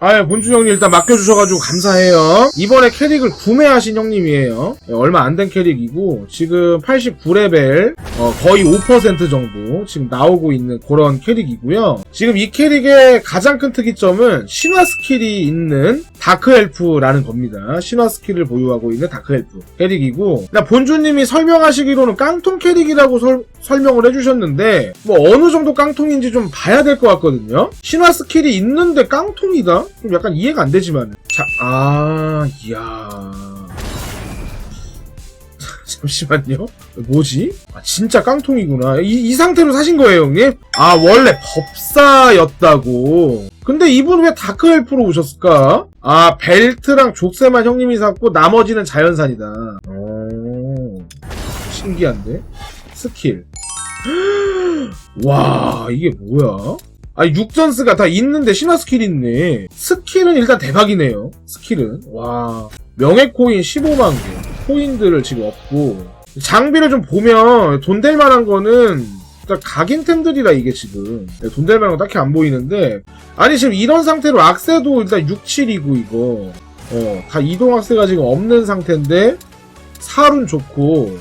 아, 본주 형님 일단 맡겨주셔가지고 감사해요. 이번에 캐릭을 구매하신 형님이에요. 예, 얼마 안 된 캐릭이고, 지금 89레벨, 어, 거의 5% 정도 지금 나오고 있는 그런 캐릭이고요. 지금 이 캐릭의 가장 큰 특이점은 신화 스킬이 있는 다크 엘프라는 겁니다. 신화 스킬을 보유하고 있는 다크 엘프 캐릭이고, 일단 본주님이 설명하시기로는 깡통 캐릭이라고 설, 설명을 해주셨는데, 뭐 어느 정도 깡통인지 좀 봐야 될 것 같거든요. 신화 스킬이 있는데 깡통이다? 좀 약간 이해가 안 되지만. 자, 아, 이야. 잠시만요. 뭐지? 아, 진짜 깡통이구나. 이, 이 상태로 사신 거예요, 형님? 아, 원래 법사였다고. 근데 이분 왜 다크엘프로 오셨을까? 아, 벨트랑 족쇄만 형님이 샀고, 나머지는 자연산이다. 오, 신기한데? 스킬. 와, 이게 뭐야? 아니, 육전스가 다 있는데 신화 스킬이 있네. 스킬은 일단 대박이네요. 스킬은. 와. 명예 코인 15만 개. 코인들을 지금 얻고. 장비를 좀 보면 돈 될 만한 거는 일단 각인템들이라 이게 지금. 네, 돈될건 딱히 안 보이는데. 아니, 지금 이런 상태로 악세도 일단 6, 7이고 이거. 어, 다 이동 악세가 지금 없는 상태인데. 살은 좋고.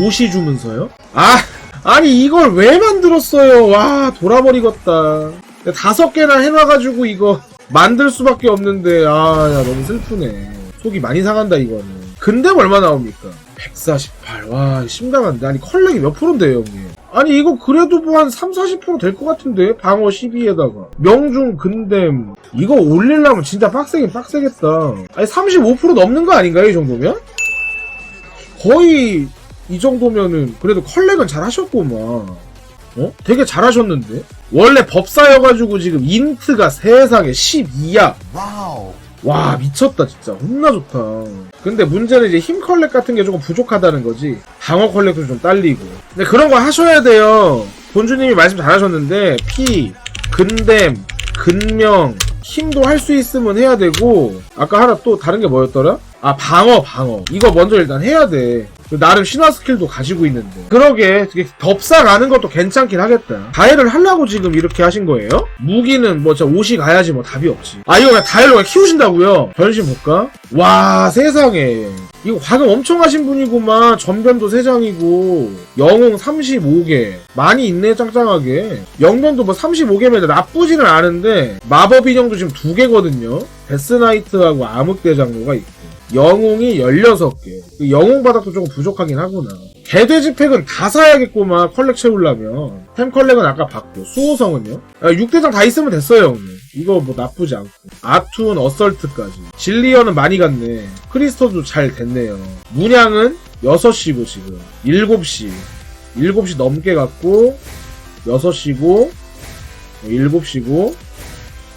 옷이 주면서요? 아! 아니 이걸 왜 만들었어요? 와 돌아버리겠다. 다섯 개나 해놔가지고 이거 만들 수밖에 없는데 아야 너무 슬프네. 속이 많이 상한다 이거는. 근데 얼마 나옵니까? 148. 와 심각한데 아니 컬렉이 몇 프로인데요 형님? 아니 이거 그래도 뭐 한 3, 40%될 것 같은데 방어 12에다가 명중 근댐 이거 올리려면 진짜 빡세긴 빡세겠다. 아니 35% 넘는 거 아닌가요 이 정도면? 거의 이 정도면은 그래도 컬렉은 잘 하셨구만. 어? 되게 잘 하셨는데? 원래 법사여가지고 지금 인트가 세상에 12야. 와우. 와 미쳤다 진짜 겁나 좋다. 근데 문제는 이제 힘 컬렉 같은 게 조금 부족하다는 거지. 방어 컬렉도 좀 딸리고. 근데 그런 거 하셔야 돼요. 본주님이 말씀 잘하셨는데 피, 근댐, 근명, 힘도 할 수 있으면 해야 되고 아까 하나 또 다른 게 뭐였더라? 아 방어 방어 이거 먼저 일단 해야 돼. 나름 신화 스킬도 가지고 있는데. 그러게 덥사 가는 것도 괜찮긴 하겠다. 다이를 하려고 지금 이렇게 하신 거예요? 무기는 뭐 진짜 옷이 가야지 뭐 답이 없지. 아 이거 그냥 다이로 키우신다고요? 변신 볼까? 와 세상에. 이거 과금 엄청 하신 분이구만. 전변도 3장이고. 영웅 35개. 많이 있네 짱짱하게. 영변도 뭐 35개면 나쁘지는 않은데 마법 인형도 지금 2개거든요. 데스나이트하고 암흑대장로가 있고 영웅이 16개. 그 영웅 바닥도 조금 부족하긴 하구나. 개돼지 팩은 다 사야겠구만, 컬렉 채우려면. 템 컬렉은 아까 봤고, 수호성은요? 아, 6대장 다 있으면 됐어요, 형님. 이거 뭐 나쁘지 않고. 아툰, 어설트까지. 진리언은 많이 갔네. 크리스토도 잘 됐네요. 문양은 6시고, 지금. 7시. 7시 넘게 갔고, 6시고, 7시고,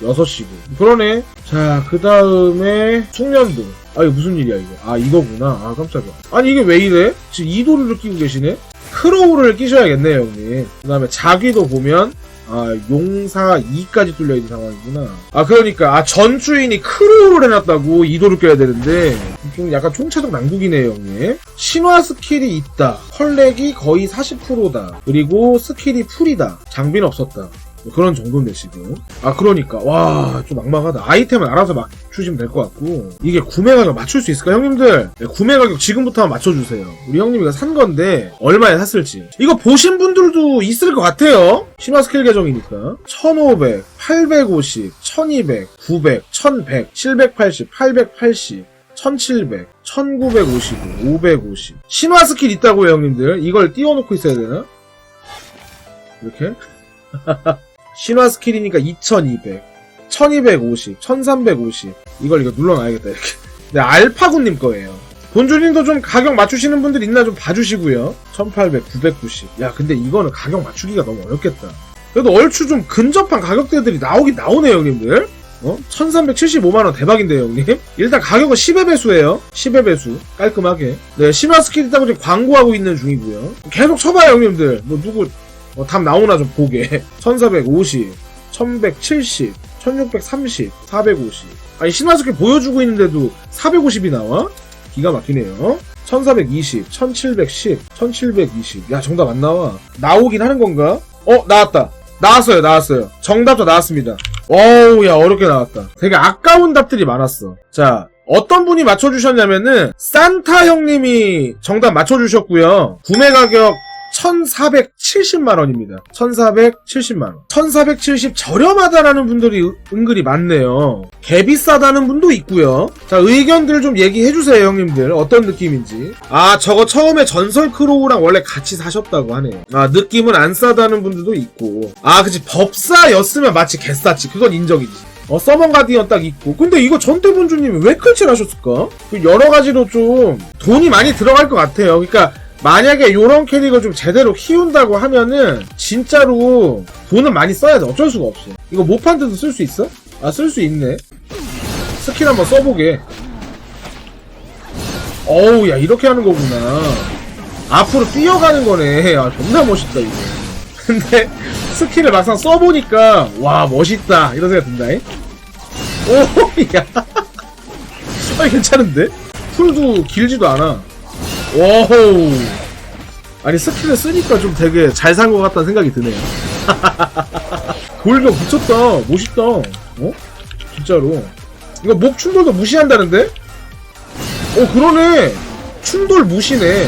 6시고. 그러네. 자, 그 다음에, 숙련도. 아, 이거 무슨 일이야, 이거. 아, 이거구나. 아, 깜짝이야. 아니, 이게 왜 이래? 지금 이도를 끼고 계시네? 크로우를 끼셔야겠네요, 형님. 그 다음에 자기도 보면, 아, 용사 2까지 뚫려있는 상황이구나. 아, 그러니까, 아, 전주인이 크로우를 해놨다고 이도를 껴야 되는데, 좀 약간 총체적 난국이네요, 형님. 신화 스킬이 있다. 컬렉이 거의 40%다. 그리고 스킬이 풀이다. 장비는 없었다. 뭐 그런 정도인데 지금. 아 그러니까. 와 좀 막막하다. 아이템은 알아서 맞추시면 될 것 같고. 이게 구매 가격 맞출 수 있을까 형님들? 네, 구매 가격 지금부터 한번 맞춰주세요. 우리 형님이 이거 산 건데 얼마에 샀을지. 이거 보신 분들도 있을 것 같아요. 신화 스킬 계정이니까. 1500 850 1200 900 1100 780 880 1700, 1955, 550. 신화 스킬 있다고요, 형님들. 이걸 띄워놓고 있어야 되나? 이렇게? 신화 스킬이니까 2200, 1250, 1350. 이걸 이거 눌러놔야겠다, 이렇게. 네, 알파군님 거예요. 본주님도 좀 가격 맞추시는 분들 있나 좀 봐주시고요. 1800, 990. 야, 근데 이거는 가격 맞추기가 너무 어렵겠다. 그래도 얼추 좀 근접한 가격대들이 나오긴 나오네요, 형님들. 어? 1375만원 대박인데요, 형님? 일단 가격은 10의 배수예요. 10의 배수. 깔끔하게. 네, 신화 스킬 있다고 지금 광고하고 있는 중이고요. 계속 쳐봐요, 형님들. 뭐, 누구, 어, 답 나오나 좀 보게. 1450, 1170, 1630, 450. 아니, 신화 스킬 보여주고 있는데도 450이 나와? 기가 막히네요. 1420, 1710, 1720. 야, 정답 안 나와. 나오긴 하는 건가? 어, 나왔다. 나왔어요, 나왔어요. 정답도 나왔습니다. 어우, 야, 어렵게 나왔다. 되게 아까운 답들이 많았어. 자, 어떤 분이 맞춰주셨냐면은, 산타 형님이 정답 맞춰주셨고요. 구매 가격 1470만 원입니다. 1470만 원. 1470 저렴하다라는 분들이 은- 은근히 많네요. 개 비싸다는 분도 있고요. 자, 의견들 좀 얘기해 주세요, 형님들. 어떤 느낌인지. 아, 저거 처음에 전설 크로우랑 원래 같이 사셨다고 하네요. 아, 느낌은 안 싸다는 분들도 있고. 아, 그치. 법사였으면 마치 개싸지. 그건 인정이지. 어, 서먼 가디언 딱 있고. 근데 이거 전태본주님이 왜 클칠 하셨을까? 그 여러 가지로 좀 돈이 많이 들어갈 것 같아요. 그러니까 만약에 요런 캐릭을 좀 제대로 키운다고 하면은 진짜로 돈은 많이 써야 돼. 어쩔 수가 없어. 이거 모판드도 쓸 수 있어? 아, 쓸 수 있네. 스킬 한번 써보게. 어우, 야, 이렇게 하는 거구나. 앞으로 뛰어가는 거네. 아, 존나 멋있다, 이거. 근데, 스킬을 막상 써보니까, 와, 멋있다. 이런 생각 든다잉? 오, 야. 아, 괜찮은데? 풀도 길지도 않아. 와우. 아니, 스킬을 쓰니까 좀 되게 잘 산 것 같다는 생각이 드네요. 돌격 미쳤다. 멋있다. 어? 진짜로. 이거 목 충돌도 무시한다는데? 어, 그러네. 충돌 무시네.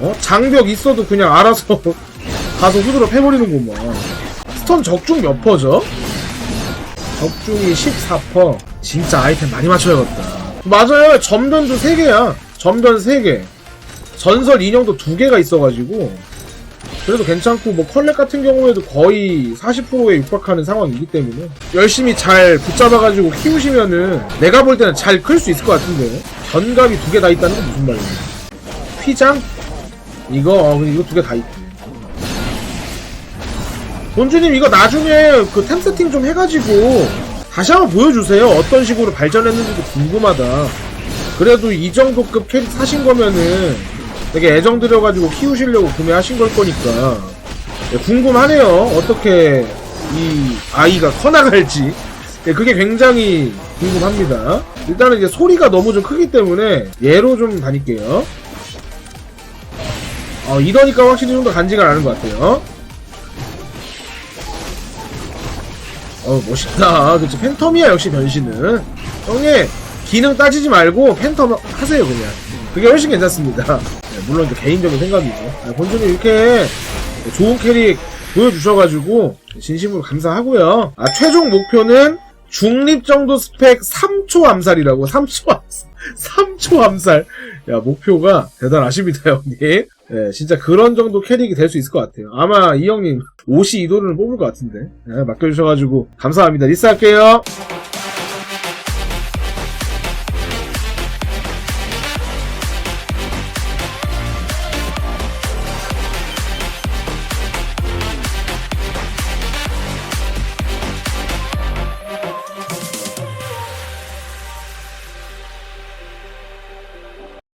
어? 장벽 있어도 그냥 알아서 가서 후드로 패버리는구만. 스턴 적중 몇 퍼죠? 적중이 14퍼. 진짜 아이템 많이 맞춰야겠다. 맞아요. 점전도 3개야. 점전 3개. 전설 인형도 2개가 있어가지고. 그래도 괜찮고, 뭐, 컬렉 같은 경우에도 거의 40%에 육박하는 상황이기 때문에. 열심히 잘 붙잡아가지고 키우시면은, 내가 볼 때는 잘 클 수 있을 것 같은데. 견갑이 2개 다 있다는 건 무슨 말이야. 휘장? 이거, 어, 이거 두 개 다 있고. 본주님 이거 나중에 그 템 세팅 좀 해가지고 다시 한번 보여주세요. 어떤 식으로 발전했는지도 궁금하다. 그래도 이 정도급 캐릭 사신 거면은 되게 애정 들여가지고 키우시려고 구매하신 걸 거니까 네, 궁금하네요. 어떻게 이 아이가 커나갈지. 네, 그게 굉장히 궁금합니다. 일단은 이제 소리가 너무 좀 크기 때문에 얘로 좀 다닐게요. 어, 이러니까 확실히 좀 더 간지가 나는 것 같아요. 어 멋있다. 그치 팬텀이야 역시 변신은. 형님 기능 따지지 말고 팬텀 하세요 그냥. 그게 훨씬 괜찮습니다. 네, 물론 이제 개인적인 생각이고. 네, 본주님 이렇게 좋은 캐릭 보여주셔가지고 진심으로 감사하고요. 아 최종 목표는 중립 정도 스펙 3초 암살이라고 3초 암살. 3초 암살. 야 목표가 대단하십니다 형님. 네, 진짜 그런 정도 캐릭이 될 수 있을 것 같아요. 아마 이 형님 52도를 뽑을 것 같은데. 네, 맡겨주셔가지고 감사합니다. 리스 할게요.